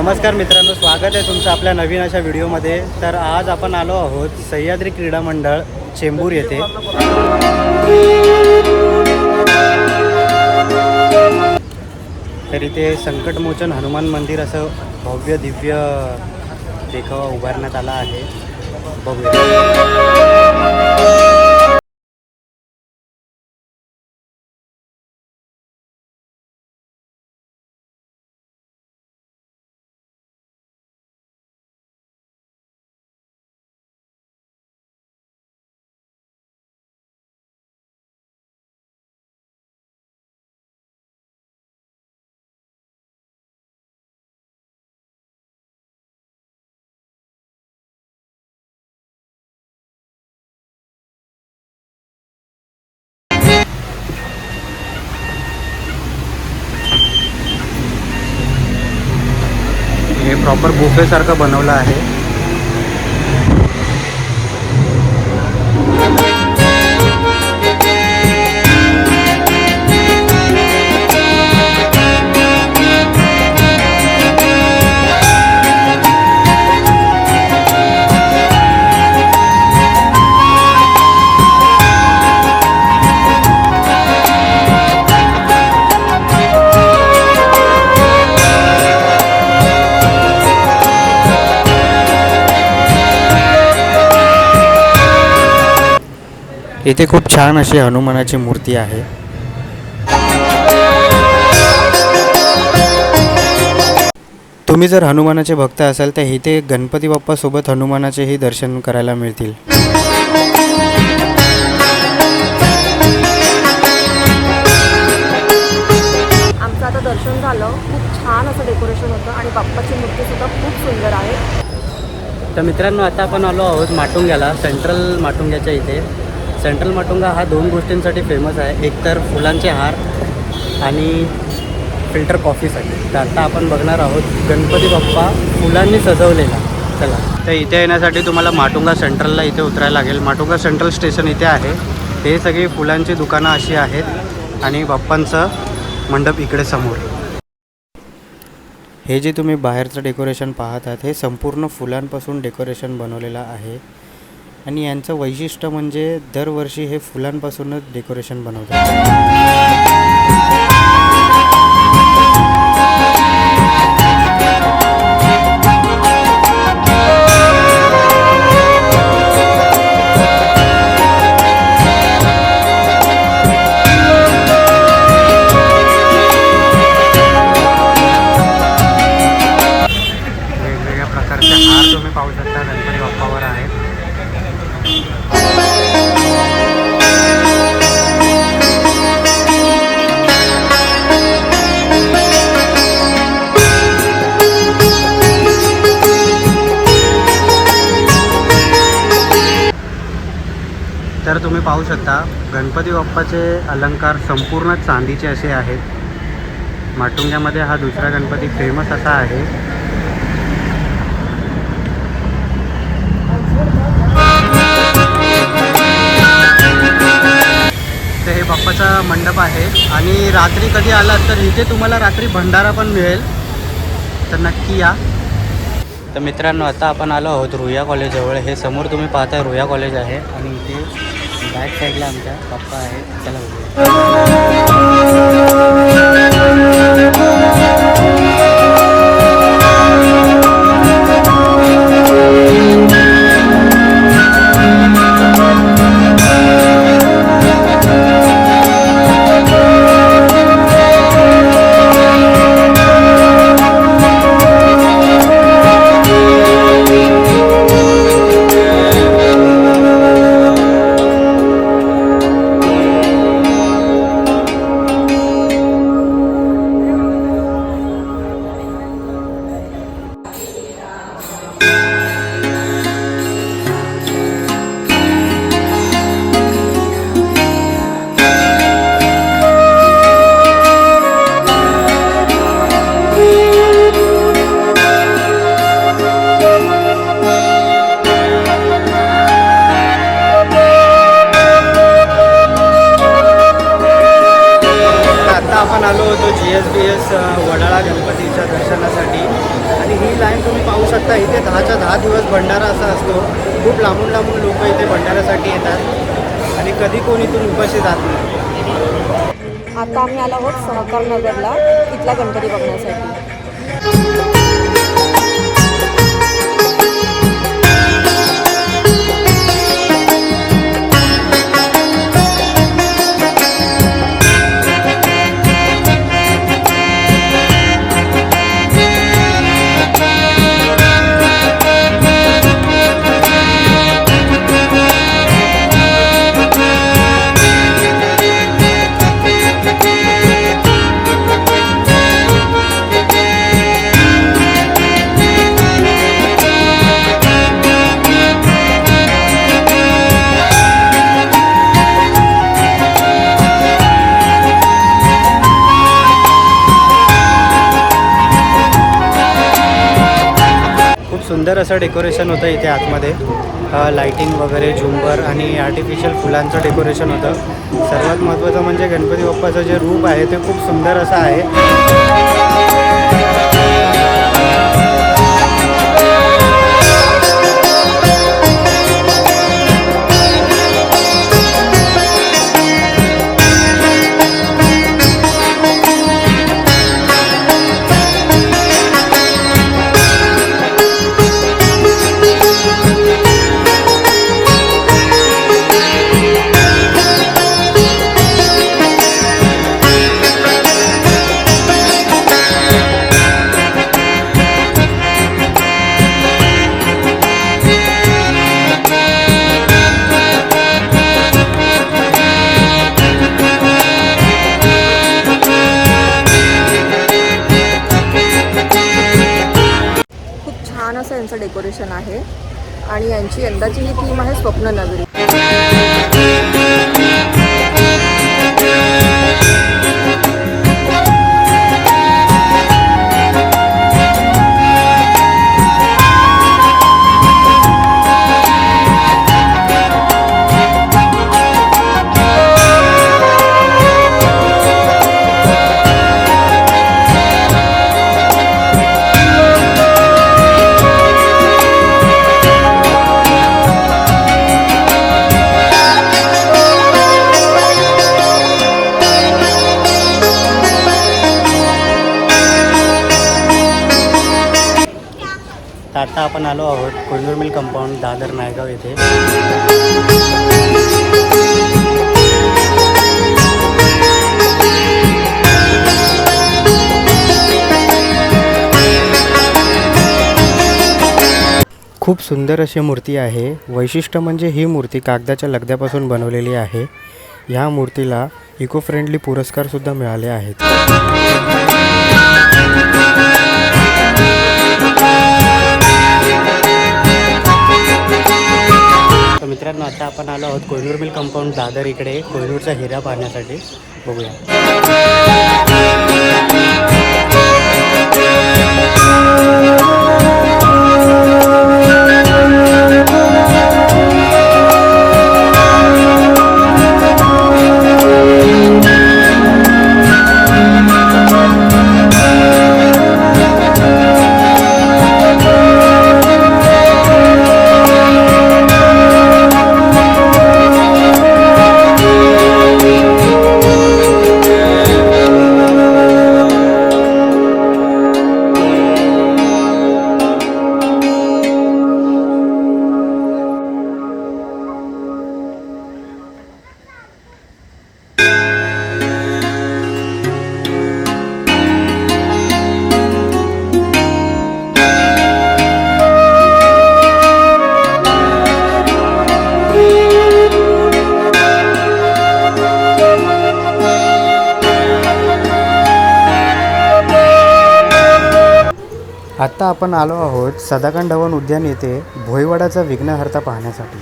नमस्कार मित्रांनो स्वागत आहे तुमचं आपल्या नवीन अशा व्हिडिओमध्ये. तर आज आपण आलो आहोत सह्याद्री क्रीडा मंडळ चेंबूर येथे. तर इथे संकटमोचन हनुमान मंदिर असं भव्य दिव्य देखावा उभारण्यात आला आहे. बघूया. प्रॉपर बुफेसारखं बनवलं आहे. इथे खूप छान अशी हनुमानाची मूर्ती आहे. तुम्ही जर हनुमानाचे भक्त असाल तर इथे गणपती बाप्पासोबत हनुमानाचेही दर्शन करायला मिळतील. आमचं आता दर्शन झालं. खूप छान असं डेकोरेशन होतं आणि बाप्पाची मूर्ती सुद्धा खूप सुंदर आहे. तर मित्रांनो आता आपण आलो आहोत माटुंग्याला सेंट्रल माटुंग्याच्या इथे. सेंट्रल माटुंगा हा दोन गोष्टींसाठी फेमस आहे. एक तर फुलांचे हार आणि फिल्टर कॉफीसाठी तर आता आपण बघणार आहोत गणपती बाप्पा फुलांनी सजवलेला. चला. तर इथे येण्यासाठी तुम्हाला माटुंगा सेंट्रलला इथे उतरायला लागेल. माटुंगा सेंट्रल स्टेशन इथे आहे. हे सगळी फुलांची दुकानं अशी आहेत आणि बाप्पांचं मंडप इकडे समोर. हे जे तुम्ही बाहेरचं डेकोरेशन पाहत आहात हे संपूर्ण फुलांपासून डेकोरेशन बनवलेलं आहे. आणि यांचं वैशिष्ट्य म्हणजे दरवर्षी हे फुलांपासूनच डेकोरेशन बनवतात. पाहू शकता गणपती बाप्पाचे अलंकार संपूर्ण चांदीचे असे आहेत. माटुंग्यामध्ये हा दुसरा गणपती फेमस असा आहे. तर हे बाप्पाचा मंडप आहे. आणि रात्री कधी आलात तर इथे तुम्हाला रात्री भंडारा पण मिळेल. तर नक्की या. तर मित्रांनो आता आपण आलो आहोत रुया कॉलेजजवळ हे समोर तुम्ही पाहताय रुया कॉलेज आहे. आणि इथे बॅक साईडला आमच्या पप्पा आहेत चला बघूया एस वडाळा गणपतीच्या दर्शनासाठी. आणि ही लाईन तुम्ही पाहू शकता इथे दहाच्या दहा दिवस भंडारा असा असतो. खूप लांबून लांबून लोक इथे भंडाऱ्यासाठी येतात. आणि कधी कोण इथून उपाशी जात नाही आता आम्ही आलो आहोत सहकार नगरला इथला गणपती बघण्यासाठी. सुंदर असं डेकोरेशन होतं इथे आतमध्ये. लाईटिंग वगैरे झुंबर आणि आर्टिफिशियल फुलांचं डेकोरेशन होतं. सर्वात महत्त्वाचं म्हणजे गणपती बाप्पाचं जे रूप आहे ते खूप सुंदर असं आहे. छान असं यांचं डेकोरेशन आहे. आणि यांची यंदाची ही थीम आहे स्वप्न नगरी तर आता आपण आलो आहोत कोंडूर मिल कंपाऊंड दादर नायगाव येथे. खूप सुंदर अशी मूर्ती आहे. वैशिष्ट्य म्हणजे ही मूर्ती कागदाच्या लगद्यापासून बनवलेली आहे. ह्या मूर्तीला इको फ्रेंडली पुरस्कारसुद्धा मिळाले आहेत. मित्रांनो आता आपण आलो आहोत कोहिनूर मिल कंपाऊंड दादर इकडे कोहिनूरचा हिरा पाहण्यासाठी. बघूया. आत्ता आपण आलो आहोत सदाकांड धवन उद्यान येथे भोईवाडाचा विघ्नहर्ता पाहण्यासाठी.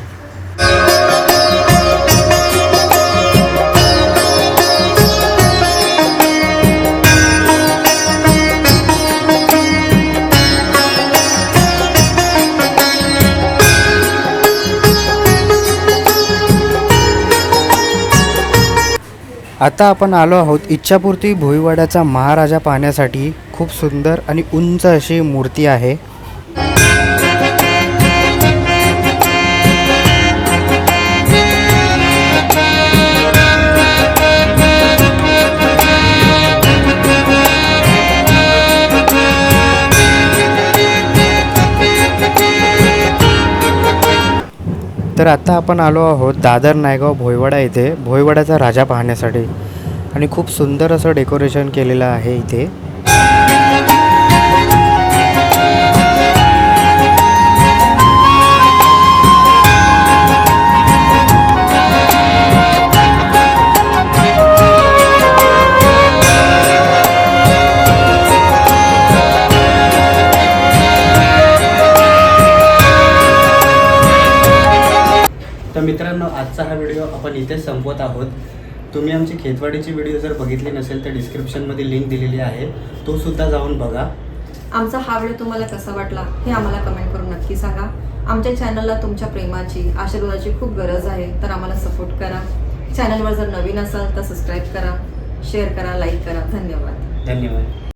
आता आपण आलो आहोत इच्छापूर्ती भोईवाड्याचा महाराजा पाहण्यासाठी खूप सुंदर आणि उंच अशी मूर्ती आहे. तर आता आपण आलो आहोत दादर नायगाव भोयवाडा इथे. भोयवाड्याचा राजा पाहण्यासाठी. आणि खूप सुंदर असं डेकोरेशन केलेलं आहे इथे. इथेच संपवत आहोत. तुम्ही आमची खेतवाडीची व्हिडिओ जर बघितली नसेल तर डिस्क्रिप्शनमध्ये लिंक दिलेली आहे. तो सुद्धा जाऊन बघा. आमचा हा व्हिडिओ तुम्हाला कसा वाटला हे आम्हाला कमेंट करून नक्की सांगा. आमच्या चॅनलला तुमच्या प्रेमाची आशीर्वादाची खूप गरज आहे तर आम्हाला सपोर्ट करा. चॅनलवर जर नवीन असाल तर सबस्क्राईब करा शेअर करा लाईक करा. धन्यवाद. धन्यवाद.